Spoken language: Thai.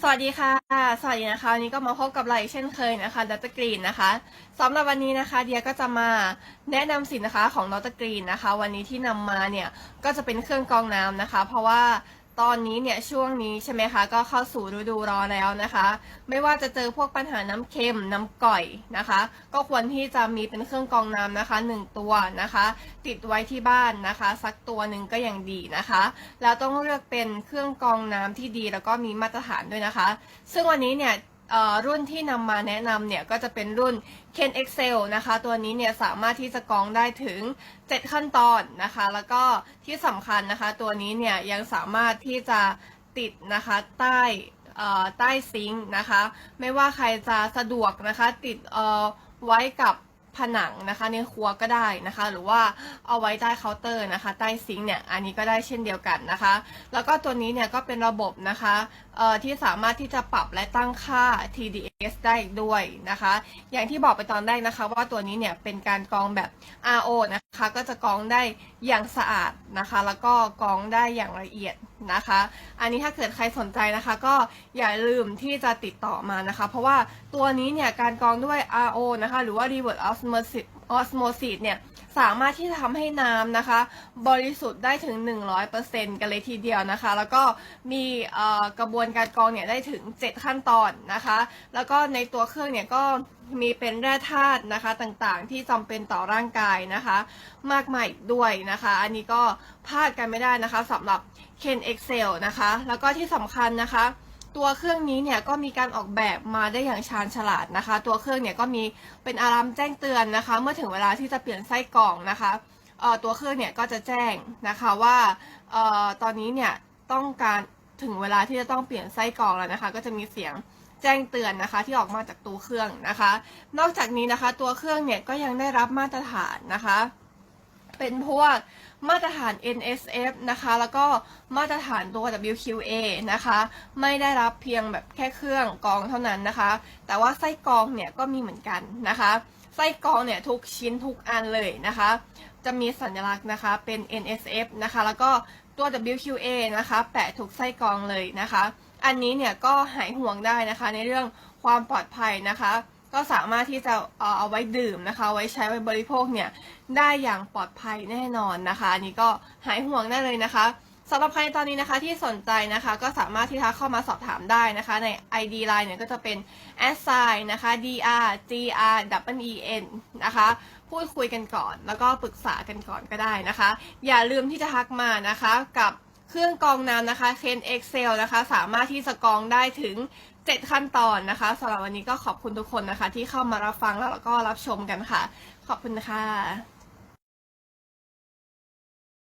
สวัสดีค่ะ สวัสดีนะคะวันนี้ก็มาพบกับเราอีกเช่นเคยนะคะดรกรีนนะคะสำหรับวันนี้นะคะเดียก็จะมาแนะนำสินค้าของดรกรีนนะคะ วันนี้ที่นำมาเนี่ยก็จะเป็นเครื่องกรองน้ำนะคะ เพราะว่า ตอนนี้เนี่ยช่วงนี้ใช่ไหมคะก็เข้าสู่ฤดูร้อนแล้วนะคะ ไม่ว่าจะเจอพวกปัญหาน้ำเค็มน้ำก่อยนะคะ ก็ควรที่จะมีเป็นเครื่องกรองน้ำนะคะหนึ่งตัวนะคะ ติดไว้ที่บ้านนะคะสักตัวหนึ่งก็ยังดีนะคะ แล้วต้องเลือกเป็นเครื่องกรองน้ำที่ดีแล้วก็มีมาตรฐานด้วยนะคะ ซึ่งวันนี้เนี่ย รุ่นที่นำมาแนะนำเนี่ยก็จะเป็นรุ่น Ken Excel นะคะ ตัวนี้เนี่ยสามารถที่จะกรองได้ถึง 7 ขั้นตอนนะคะ แล้วก็ที่สำคัญนะคะ ตัวนี้เนี่ยยังสามารถที่จะติดนะคะใต้ใต้ซิงค์นะคะ ไม่ว่าใครจะสะดวกนะคะติดไว้กับ ผนังนะคะในครัวก็ได้นะคะ หรือว่าเอาไว้ใต้เคาน์เตอร์นะคะใต้ซิงค์เนี่ยอันนี้ก็ได้เช่นเดียวกันนะคะ แล้วก็ตัวนี้เนี่ยก็เป็นระบบนะคะที่สามารถที่จะปรับและตั้งค่า TDS ได้อีกด้วยนะคะ อย่างที่บอกไปตอนแรกนะคะ ว่าตัวนี้เนี่ยเป็นการกรองแบบ RO นะคะ ก็จะกรองได้อย่างสะอาดนะคะ แล้วก็กรองได้อย่างละเอียดนะคะ อันนี้ถ้าเกิดใครสนใจนะคะ ก็อย่าลืมที่จะติดต่อมานะคะ เพราะว่าตัวนี้เนี่ยการกรองด้วย RO นะคะ หรือว่า reverse osmosis osmosis เนี่ยสามารถที่จะทำให้น้ำนะคะ บริสุทธิ์ได้ถึง 100%กันเลยทีเดียวนะคะ แล้วก็มีกระบวนการกรองเนี่ยได้ถึง 7 ขั้นตอนนะคะ แล้วก็ในตัวเครื่องเนี่ยก็มีเป็นแร่ธาตุนะคะต่างๆ ที่จำเป็นต่อร่างกายนะคะ มากมายด้วยนะคะ อันนี้ก็พลาดกันไม่ได้นะคะสำหรับ Ken Excel นะคะ แล้วก็ที่สำคัญนะคะ ตัวเครื่องนี้เนี่ยก็มีการออกแบบมาได้อย่างชาญฉลาดนะคะ ตัวเครื่องเนี่ยก็มีเป็นอะลามแจ้งเตือนนะคะ เมื่อถึงเวลาที่จะเปลี่ยนไส้กรองนะคะตัวเครื่องเนี่ยก็จะแจ้งนะคะว่าออตอนนี้เนี่ยต้องการถึงเวลาที่จะต้องเปลี่ยนไส้กรองแล้วนะคะ ก็จะมีเสียงแจ้งเตือนนะคะ ที่ออกมาจากตัวเครื่องนะคะ นอกจากนี้นะคะ ตัวเครื่องเนี่ยก็ยังได้รับมาตรฐานนะคะ เป็นพวกมาตรฐาน NSF นะคะ แล้วก็มาตรฐานตัว WQA นะคะ ไม่ได้รับเพียงแบบแค่เครื่องกองเท่านั้นนะคะ แต่ว่าไส้กองเนี่ยก็มีเหมือนกันนะคะ ไส้กองเนี่ยทุกชิ้นทุกอันเลยนะคะ จะมีสัญลักษณ์นะคะเป็น NSF นะคะ แล้วก็ตัว WQA นะคะ แปะทุกไส้กองเลยนะคะ อันนี้เนี่ยก็หายห่วงได้นะคะในเรื่องความปลอดภัยนะคะ ก็สามารถที่จะเอาไว้ดื่มนะคะ ไว้ใช้ไว้บริโภคเนี่ยได้อย่างปลอดภัยแน่นอนนะคะอันนี้ก็หายห่วงได้เลยนะคะสำหรับใครตอนนี้นะคะที่สนใจนะคะก็สามารถที่จะเข้ามาสอบถามได้นะคะ ใน ID Line เนี่ยก็จะเป็น s i นะคะ dr gr w e n นะคะ พูดคุยกันก่อน แล้วก็ปรึกษากันก่อนก็ได้นะคะ อย่าลืมที่จะทักมานะคะกับ เครื่องกรองน้ำนะคะ Ken Excel นะคะ สามารถที่จะกรองได้ถึง 7 ขั้นตอนนะคะสำหรับวันนี้ก็ขอบคุณทุกคนนะคะ ที่เข้ามารับฟังแล้วก็รับชมกันค่ะ ขอบคุณค่ะ